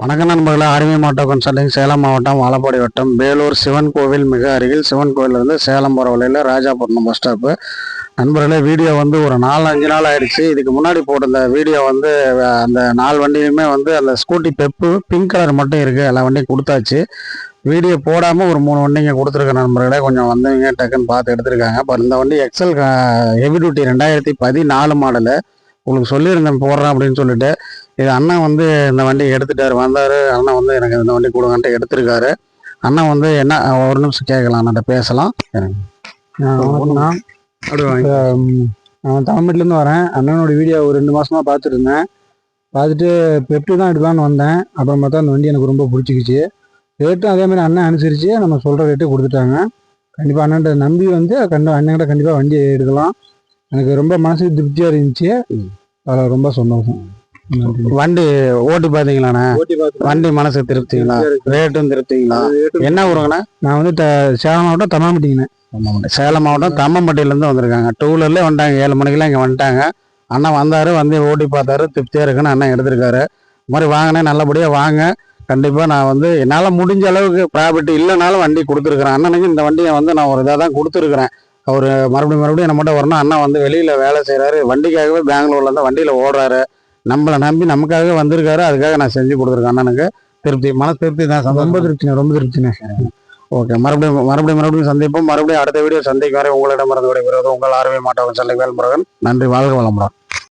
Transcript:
வணக்கம் நண்பர்களே ஆர்வி மாட்டோ கன்சல்டிங் சேலம் மாவட்டம் வாழப்பாடி வட்டம் வேலூர் சிவன் கோவில் மிக அருகில். சிவன் கோவிலிருந்து சேலம் போகிற வழியில் ராஜாபுரம் பஸ் ஸ்டாப்பு நண்பர்களே வீடியோ வந்து ஒரு நாலு அஞ்சு நாள் ஆயிடுச்சு. இதுக்கு முன்னாடி போட்டிருந்த வீடியோ வந்து அந்த நாலு வண்டியுமே வந்து அந்த ஸ்கூட்டி பெப்பு பிங்க் கலர் மட்டும் இருக்குது எல்லா வண்டியும் கொடுத்தாச்சு. வீடியோ போடாமல் ஒரு மூணு வண்டிங்க கொடுத்துருக்க நண்பர்களே கொஞ்சம் வந்தவங்க டக்குன்னு பார்த்து எடுத்திருக்காங்க. இப்போ இந்த வண்டி எக்ஸல் ஹெவி டியூட்டி ரெண்டாயிரத்தி பதினாலு மாடலு உங்களுக்கு சொல்லியிருந்தேன் போடுறேன் அப்படின்னு சொல்லிட்டு. இது அண்ணன் வந்து இந்த வண்டி எடுத்துட்டாரு வந்தாரு. அண்ணன் வந்து எனக்கு இந்த வண்டி கொடுங்கன்ட்டு எடுத்திருக்காரு. அண்ணன் வந்து என்ன ஒரு நிமிஷம் கேட்கலாம் அண்ணன்ட்ட பேசலாம். நான் தமிழ்நாட்டிலேருந்து வரேன். அண்ணனோட வீடியோ ஒரு ரெண்டு மாசமா பார்த்துட்டு இருந்தேன். பார்த்துட்டு பெப்டி தான் எடுக்கலான்னு வந்தேன். அப்புறம் பார்த்தா அந்த வண்டி எனக்கு ரொம்ப பிடிச்சிக்கிச்சு. ரேட்டும் அதே மாதிரி அண்ணன் அனுசரித்து நம்ம சொல்கிற ரேட்டே கொடுத்துட்டாங்க. கண்டிப்பாக அண்ணன்ட்ட நம்பி வந்து கண்ட அண்ணன்கிட்ட கண்டிப்பாக வண்டி எடுக்கலாம். எனக்கு ரொம்ப மனசுக்கு திருப்தியாக இருந்துச்சு. அதில் ரொம்ப சந்தோஷம். வண்டி ஓட்டி பாத்தீங்களாண்ணா? ஓட்டி பார்த்து வண்டி மனசுக்கு திருப்திங்களா? ரேட்டும் திருப்திங்களா? என்ன ஊருங்கண்ணா? நான் வந்து சேலம் மாவட்டம் தமாமட்டிங்கண்ணே தம்மம்பட்டி சேலம் மாவட்டம் தம்மம்பட்டியிலேருந்து வந்திருக்காங்க. டூ வீலர்லேயே வந்துட்டாங்க. ஏழு மணிக்கெல்லாம் இங்கே வந்துட்டாங்க. அண்ணன் வந்தாரு வந்து ஓட்டி பார்த்தாரு. திருப்தியாக இருக்குன்னு அண்ணன் எடுத்திருக்காரு. இந்த மாதிரி வாங்கினேன். நல்லபடியாக வாங்க. கண்டிப்பாக நான் வந்து என்னால் முடிஞ்ச அளவுக்கு ப்ராஃபிட் இல்லைனாலும் வண்டி கொடுத்துருக்குறேன். அண்ணனுக்கு இந்த வண்டியை வந்து நான் ஒரு இதாக தான் கொடுத்துருக்குறேன். அவர் மறுபடியும் மறுபடியும் நம்மகிட்ட வரணும் அண்ணன் வந்து வெளியில் வேலை செய்கிறாரு வண்டிக்காகவே பெங்களூர்ல இருந்து வண்டியில் ஓடுறாரு. நம்மளை நம்பி நமக்காகவே வந்திருக்காரு. அதுக்காக நான் செஞ்சு கொடுத்துருக்கேன் அண்ணனுக்கு. திருப்தி மன திருப்தி தான். ரொம்ப திருப்திண்ணே ரொம்ப திருப்திண்ணே ஓகே மறுபடியும் மறுபடியும் மறுபடியும் சந்திப்போம். மறுபடியும் அடுத்த வீடியோ சந்திக்கும் வரை உங்களிடமிருந்து விடைபெறுவது உங்கள் ஆர்வை மாட்டவன் சல்லை வேல்முருகன். நன்றி வாழ்க வளமுடன்.